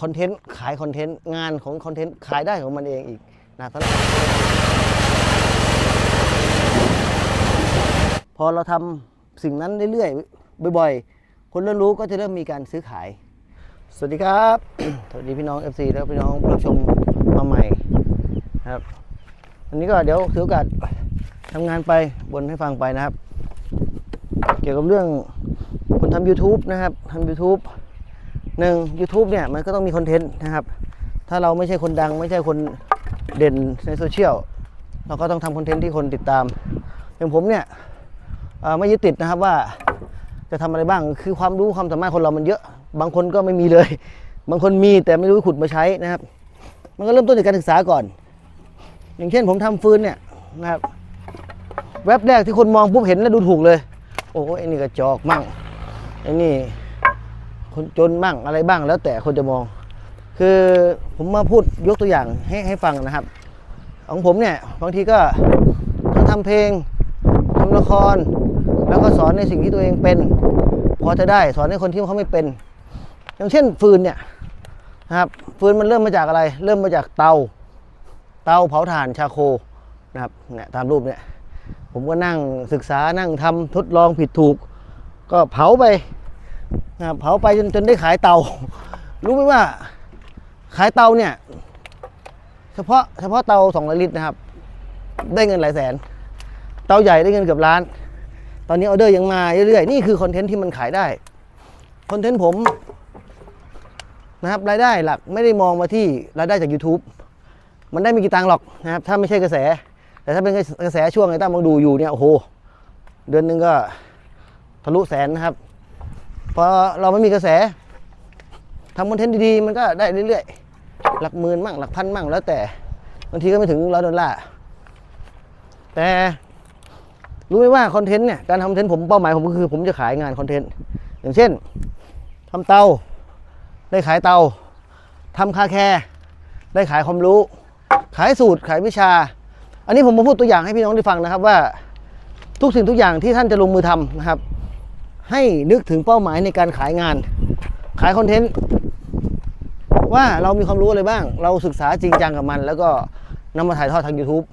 คอนเทนต์ขายคอนเทนต์งานของคอนเทนต์ขายได้ของมันเองอีกนะสำหรับพอเราทำสิ่งนั้นเรื่อยๆบ่อยๆ คนเริ่มรู้ก็จะเริ่มมีการซื้อขาย สวัสดีครับ สวัสดีพี่น้อง FC และพี่น้องผู้ชมมาใหม่นะครับอันนี้ก็เดี๋ยวถือโอกาสทำงานไปบนให้ฟังไปนะครับ เกี่ยวกับเรื่องคนทำ YouTube นะครับทำ YouTube หนึ่ง YouTube เนี่ยมันก็ต้องมีคอนเทนต์นะครับ ถ้าเราไม่ใช่คนดังไม่ใช่คนเด่นในโซเชียลเราก็ต้องทำคอนเทนต์ที่คนติดตามอย่างผมเนี่ยไม่ยึดติดนะครับว่าจะทำอะไรบ้างคือความรู้ความสามารถคนเรามันเยอะ บางคนก็ไม่มีเลย บางคนมีแต่ไม่รู้ขุดมาใช้นะครับ มันก็เริ่มต้นจากการศึกษาก่อน อย่างเช่นผมทำฟืนเนี่ยนะครับแว็บแรกที่คนมองปุ๊บเห็นแล้วดูถูกเลย โอ้ไอ้นี่กระจอกมั่งไอ้นี่ คนจนมั่งอะไรบ้างแล้วแต่คนจะมอง คือผมมาพูดยกตัวอย่างให้ให้ฟังนะครับ ของผมเนี่ยบางทีก็ทั้งทำเพลงทำละคร แล้วก็สอนในสิ่งที่ตัวเองเป็น พอจะได้สอนให้คนที่เขาไม่เป็น อย่างเช่นฟืนเนี่ยนะครับฟืนมันเริ่มมาจากอะไร เริ่มมาจากเตา เตาเผาถ่านชาโคนะครับเนี่ยตามรูปเนี่ยผมก็นั่งศึกษานั่งทำทดลองผิดถูก ก็เผาไป นะครับเผาไปจนจนได้ขายเตา รู้ไหมว่าขายเตาเนี่ย เฉพาะเฉพาะเตา200ลิตรนะครับ ได้เงินหลายแสน เตาใหญ่ได้เงินเกือบล้าน ตอนนี้ออเดอร์ยังมาเรื่อยๆ นี่คือคอนเทนต์ที่มันขายได้ คอนเทนต์ผมนะครับรายได้หลักไม่ได้มองมาที่รายได้จาก YouTube มันได้ไม่กี่ตังค์หรอกนะครับ ถ้าไม่ใช่กระแส แต่ถ้าเป็นกระแสช่วงไอ้ตั้มมองดูอยู่เนี่ยโอ้โห เดือนหนึงก็ทะลุแสนนะครับ พอเราไม่มีกระแสทำคอนเทนต์ดีๆ มันก็ได้เรื่อยๆ หลักหมื่นมั่งหลักพันมั่งแล้วแต่บางทีก็ไม่ถึงร้อยดอลลาร์แต่รู้ไหมว่าคอนเทนต์เนี่ยการทำคอนเทนต์ผมเป้าหมายผมก็คือ ผมจะขายงานคอนเทนต์อย่างเช่นทำเตาได้ขายเตาทำคาแคร์ได้ขายความรู้ ขายสูตรขายวิชา อันนี้ผมมาพูดตัวอย่างให้พี่น้องได้ฟังนะครับว่าทุกสิ่งทุกอย่างที่ท่านจะลงมือทำนะครับ ให้นึกถึงเป้าหมายในการขายงาน ขายคอนเทนต์ว่าเรามีความรู้อะไรบ้าง เราศึกษาจริงจังกับมัน แล้วก็นำมาถ่ายทอดทาง YouTube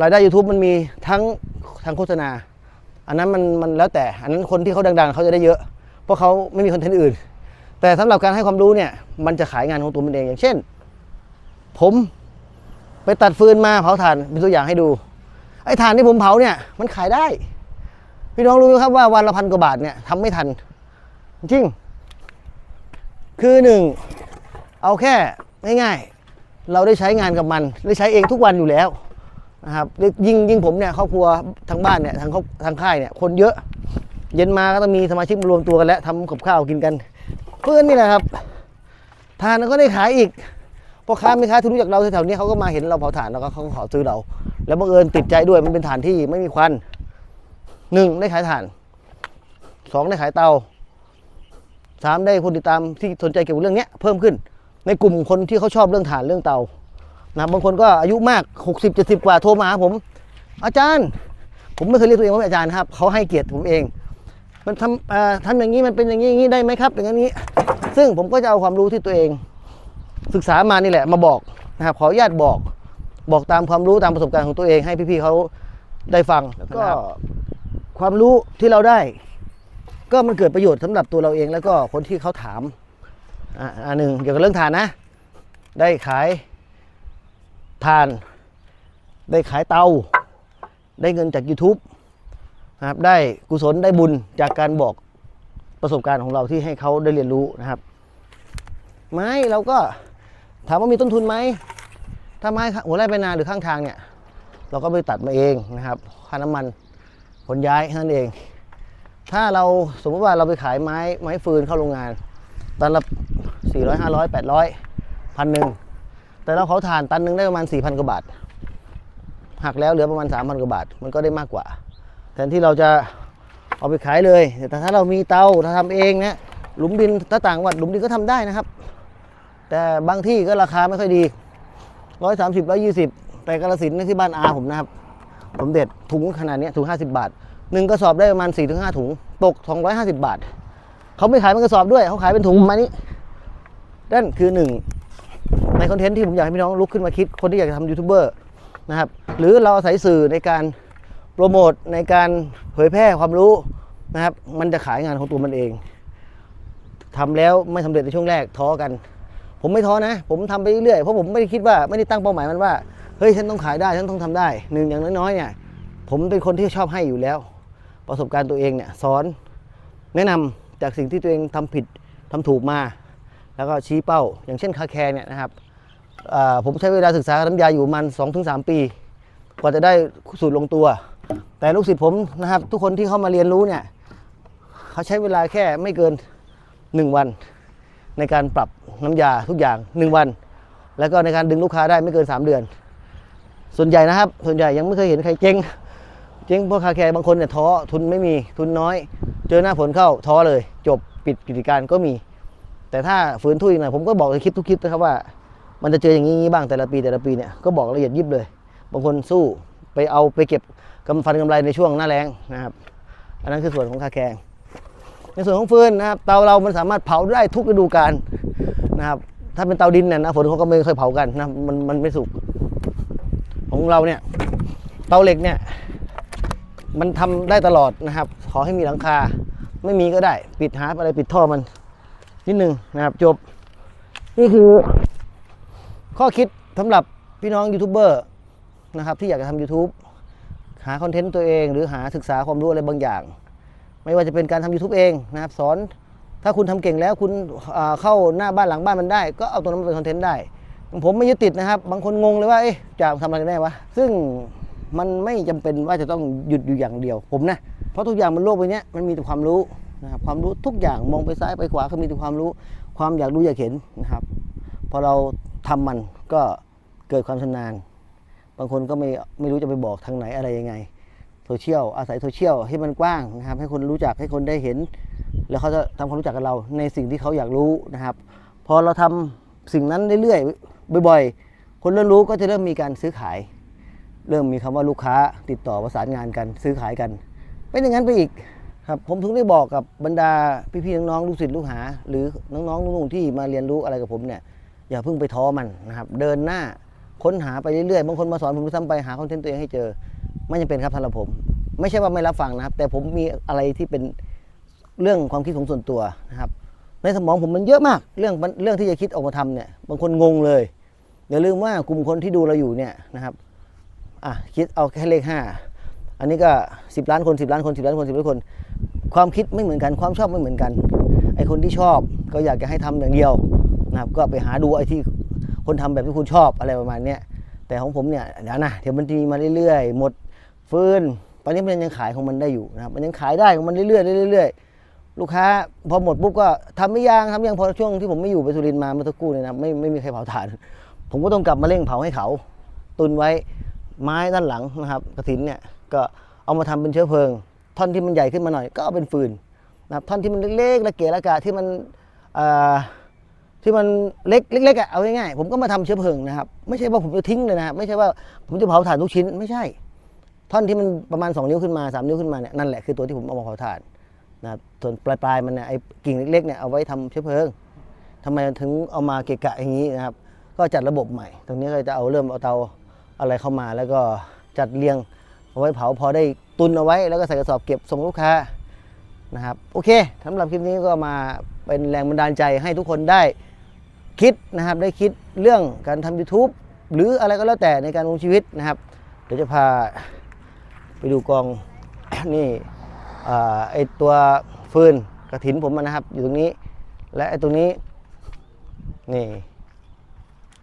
รายได้ YouTube มันมีทั้งทางโฆษณา อันนั้นมันมันแล้วแต่ อันนั้นคนที่เขาดัง ๆ เขาจะได้เยอะ เพราะเขาไม่มีคอนเทนต์อื่น แต่สำหรับการให้ความรู้เนี่ย มันจะขายงานของตัวมันเอง อย่างเช่น ผมไปตัดฟืนมาเผาถ่านเป็นตัวอย่างให้ดู ไอ้ถ่านที่ผมเผาเนี่ย มันขายได้ พี่น้องรู้ไหมครับว่าวันละพันกว่าบาทเนี่ยทำไม่ทัน จริง คือหนึ่งเอาแค่ง่ายๆ เราได้ใช้งานกับมัน ได้ใช้เองทุกวันอยู่แล้วนะครับยิ่งยิ่งผมเนี่ยครอบครัวทางบ้านเนี่ยทางทางค่ายเนี่ยคนเยอะ เย็นมาก็ต้องมีสมาชิกรวมตัวกันแล้วทำกับข้าวกินกัน เพื่อนนี่แหละครับ ทานก็ได้ขายอีกพ่อค้าไม่ค้าที่รู้จักเราแถวๆนี้เขาก็มาเห็นเราเผาถ่านแล้วก็เขาขอซื้อเรา แล้วบังเอิญติดใจด้วยมันเป็นถ่านที่ไม่มีควัน หนึ่งได้ขายถ่านสองได้ขายเตาสามได้คนติดตามที่สนใจเกี่ยวกับเรื่องนี้เพิ่มขึ้น ในกลุ่มคนที่เขาชอบเรื่องถ่านเรื่องเตานะบางคนก็อายุมาก 60 70 กว่าโทรมาหาผม อาจารย์ ผมไม่เคยเรียกตัวเองว่าอาจารย์นะครับเขาให้เกียรติผมเอง มันทำอ่าทำอย่างนี้มันเป็นอย่างนี้อย่างนี้ได้ไหมครับ อย่างนี้ ซึ่งผมก็จะเอาความรู้ที่ตัวเอง ศึกษามานี่แหละมาบอกนะครับขออนุญาตบอก บอกตามความรู้ตามประสบการณ์ของตัวเองให้พี่ๆเขาได้ฟังแล้วก็ ความรู้ที่เราได้ ก็มันเกิดประโยชน์สำหรับตัวเราเองแล้วก็คนที่เขาถามอ่าอันหนึ่งเกี่ยวกับเรื่องทานนะ ได้ขายทาน ได้ขายเตา ได้เงินจาก YouTube นะครับได้กุศลได้บุญจากการบอกประสบการณ์ของเราที่ให้เขาได้เรียนรู้นะครับ ไม้เราก็ถามว่ามีต้นทุนไหมถ้าไม้หัวไร่ไปนาหรือข้างทางเนี่ย เราก็ไปตัดมาเองนะครับค่าน้ำมัน ขนย้ายนั้นเอง ถ้าเราสมมติว่าเราไปขายไม้ไม้ฟืนเข้าโรงงานตันละ400 500 800พันหนึ่งแต่เราเขาทานตันหนึ่งได้ประมาณ 4,000 กว่าบาทหักแล้วเหลือประมาณ 3,000 กว่าบาท มันก็ได้มากกว่า แทนที่เราจะเอาไปขายเลย แต่ถ้าเรามีเตาถ้าทำเองเนี่ยหลุมดินถ้าต่างจังหวัดหลุมดินก็ทำได้นะครับ แต่บางที่ก็ราคาไม่ค่อยดีร้อยสามสิบร้อยยี่สิบแต่กระสินนี่ที่บ้านอาผมนะครับ ผมเด็ดถุงขนาดนี้ถุงห้าสิบาทหนึ่งกระสอบได้ประมาณสี่ถึงห้าถุง ตกสองร้อยห้าสิบาท เขาไม่ขายเป็นกระสอบด้วย เขาขายเป็นถุงมานี้นั่นคือหนึ่งในคอนเทนต์ที่ผมอยากให้พี่น้องลุกขึ้นมาคิดคนที่อยากจะทำยูทูบเบอร์นะครับ หรือเราอาศัยสื่อในการโปรโมทในการเผยแพร่ความรู้นะครับ มันจะขายงานของตัวมันเองทำแล้วไม่สำเร็จในช่วงแรกท้อกัน ผมไม่ท้อนะ ผมทำไปเรื่อยเพราะผมไม่ได้คิดว่าไม่ได้ตั้งเป้าหมายมันว่า ฮ้ยฉันต้องขายได้ฉันต้องทำได้หนึ่งอย่างน้อยๆเนี่ยผมเป็นคนที่ชอบให้อยู่แล้ว ประสบการณ์ตัวเองเนี่ยสอนแนะนำจากสิ่งที่ตัวเองทำผิดทำถูกมา แล้วก็ชี้เป้า อย่างเช่นคาแคร์เนี่ยนะครับผมใช้เวลาศึกษาน้ำยาอยู่ประมัน2-3ถึงปี กว่าจะได้สูตรลงตัว แต่ลูกศิษย์ผมนะครับ ทุกคนที่เข้ามาเรียนรู้เนี่ยเขาใช้เวลาแค่ไม่เกิน 1 วัน ในการปรับน้ำยาทุกอย่าง 1 วัน แล้วก็ในการดึงลูกค้าได้ไม่เกิน 3 เดือน ส่วนใหญ่นะครับ ส่วนใหญ่ยังไม่เคยเห็นใครเจ๊งเจ๊งเพราะคาแคร์บางคนเนี่ยท้อทุนไม่มีทุนน้อย เจอหน้าฝนเข้าท้อเลย จบปิดกิจการก็มี แต่ถ้าฝืนทุยหน่อยผมก็บอกในคลิปทุกคลิปนะครับว่า มันจะเจออย่างนี้บ้างแต่ละปีแต่ละปีเนี่ยก็บอกละเอียดยิบเลย บางคนสู้ไปเอาไปเก็บกำฟันกำไรในช่วงหน้าแล้งนะครับอันนั้นคือส่วนของคาแคร์ในส่วนของฟืนนะครับเตาเรามันสามารถเผาได้ทุกฤดูกาลนะครับถ้าเป็นเตาดินเนี่ยนะฝนเขาก็ไม่เคยเผากันนะมันมันไม่สุก ของเราเนี่ยเตาเหล็กเนี่ยมันทำได้ตลอดนะครับ ขอให้มีหลังคาไม่มีก็ได้ ปิดหาอะไรปิดท่อมันนิดนึงนะครับจบ นี่คือ ข้อคิดสำหรับพี่น้องยูทูบเบอร์นะครับที่อยากจะทำ YouTube หาคอนเทนต์ตัวเอง หรือหาศึกษาความรู้อะไรบางอย่าง ไม่ว่าจะเป็นการทำ YouTube เองนะครับสอนถ้าคุณทำเก่งแล้วคุณเข้าหน้าบ้านหลังบ้านมันได้ ก็เอาตัวนั้นมาเป็นคอนเทนต์ได้ ผมไม่ยึดติดนะครับ บางคนงงเลยว่าเอ๊ะจะทำอะไรกันแน่วะซึ่งมันไม่จำเป็นว่าจะต้องหยุดอยู่อย่างเดียวผมนะเพราะทุกอย่างบนโลกใบเนี้ยมันมีแต่ความรู้นะครับความรู้ทุกอย่างมองไปซ้ายไปขวาก็มีแต่ความรู้ ความอยากรู้อยากเห็นนะครับพอเราทำมันก็เกิดความชำนาญ บางคนก็ไม่ไม่รู้จะไปบอกทางไหนอะไรยังไงโซเชียลอาศัยโซเชียลให้มันกว้างนะครับ ให้คนรู้จักให้คนได้เห็น แล้วเขาจะทำความรู้จักกับเราในสิ่งที่เขาอยากรู้นะครับ พอเราทำ สิ่งนั้นเรื่อยๆบ่อยๆ คนเริ่มรู้ก็จะเริ่มมีการซื้อขาย เริ่มมีคำว่าลูกค้าติดต่อประสานงานกันซื้อขายกันเป็นอย่างนั้นไปอีกครับผมถึงได้บอกกับบรรดาพี่ๆน้องๆลูกศิษย์ลูกหา หรือน้องๆนุ่งๆที่มาเรียนรู้อะไรกับผมเนี่ยอย่าเพิ่งไปท้อมันนะครับ เดินหน้าค้นหาไปเรื่อยๆบางคนมาสอนผมซ้ำไปหาคอนเทนต์ตัวเองให้เจอ ไม่จำเป็นครับสำหรับผม ไม่ใช่ว่าไม่รับฟังนะครับ แต่ผมมีอะไรที่เป็นเรื่องความคิดของส่วนตัวนะครับ ในสมองผมมันเยอะมาก เรื่องเรื่องที่จะคิดออกมาทำเนี่ยบางคนงงเลยอย่าลืมว่ากลุ่มคนที่ดูเราอยู่เนี่ยนะครับอะคิดเอาแค่เลขห้าอันนี้ก็ 10 ล้านคน 10 ล้านคน 10 ล้านคน 10 ล้านคน ความคิดไม่เหมือนกันความชอบไม่เหมือนกันไอคนที่ชอบก็อยากจะให้ทำอย่างเดียวนะครับก็ไปหาดูไอที่คนทำแบบที่คุณชอบอะไรประมาณเนี้ยแต่ของผมเนี่ยเดี๋ยวนะเดี๋ยวมันจะมีมาเรื่อยๆ หมดฟืนตอนนี้มันยังขายของมันได้อยู่นะครับมันยังขายได้ของมันเรื่อยๆเรื่อยๆ ลูกค้าพอหมดปุ๊บก็ทำไม่ยางทำยังพอช่วงที่ผมไม่อยู่ไปสุรินทร์มาเมื่อสักครู่เนี่ยนะไม่ไม่มีใครเผาถ่าน ผมก็ต้องกลับมาเร่งเผาให้เขา ตุนไว้ไม้ด้านหลังนะครับกระถินเนี่ยก็เอามาทำเป็นเชื้อเพลิง ท่อนที่มันใหญ่ขึ้นมาหน่อยก็เอาเป็นฟืนนะครับท่อนที่มันเล็กๆละเกะละกะที่มันที่มันเล็กเล็กๆอะเอาง่ายๆผมก็มาทำเชื้อเพลิงนะครับไม่ใช่ว่าผมจะทิ้งเลยนะไม่ใช่ว่าผมจะเผาถ่านทุกชิ้นไม่ใช่ ท่อนที่มันประมาณ 2 นิ้วขึ้นมา 3 นิ้วขึ้นมาเนี่ยนั่นแหละคือตัวที่ผมเอามาเผาถ่าน นะส่วนปลายๆมันเนี่ยไอ้กิ่งเล็กๆเนี่ยเอาไว้ทำเชื้อเพลิงทำไมถึงเอามาเกะกะอย่างนี้นะครับ ก็จัดระบบใหม่ ตรงนี้ก็จะเอาเริ่มเอาเตาอะไรเข้ามา แล้วก็จัดเรียงเอาไว้เผาพอได้ตุนเอาไว้ แล้วก็ใส่กระสอบเก็บส่งลูกค้านะครับโอเคสำหรับคลิปนี้ก็มาเป็นแรงบันดาลใจให้ทุกคนได้คิดนะครับได้คิดเรื่องการทำ YouTube หรืออะไรก็แล้วแต่ในการลงชีวิตนะครับ เดี๋ยวจะพาไปดูกองนี่ ไอตัวฟืนกระถินผมนะครับ อยู่ตรงนี้ และไอตรงนี้นี่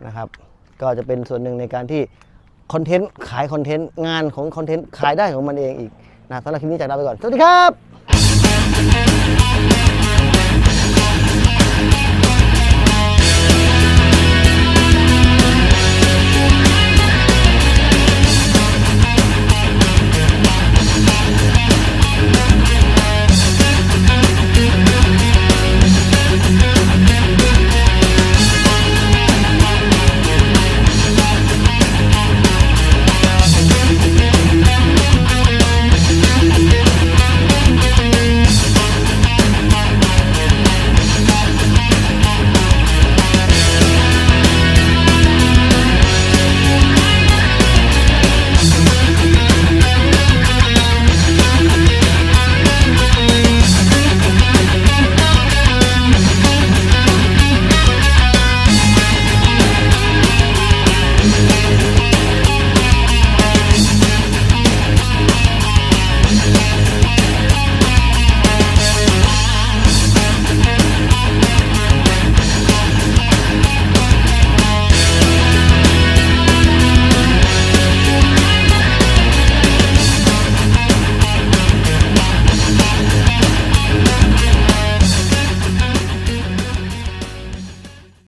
นะครับ ก็จะเป็นส่วนหนึ่งในการที่คอนเทนต์ขายคอนเทนต์งานของคอนเทนต์ขายได้ของมันเองอีกนะสำหรับคลิปนี้จากลาไปก่อน สวัสดีครับ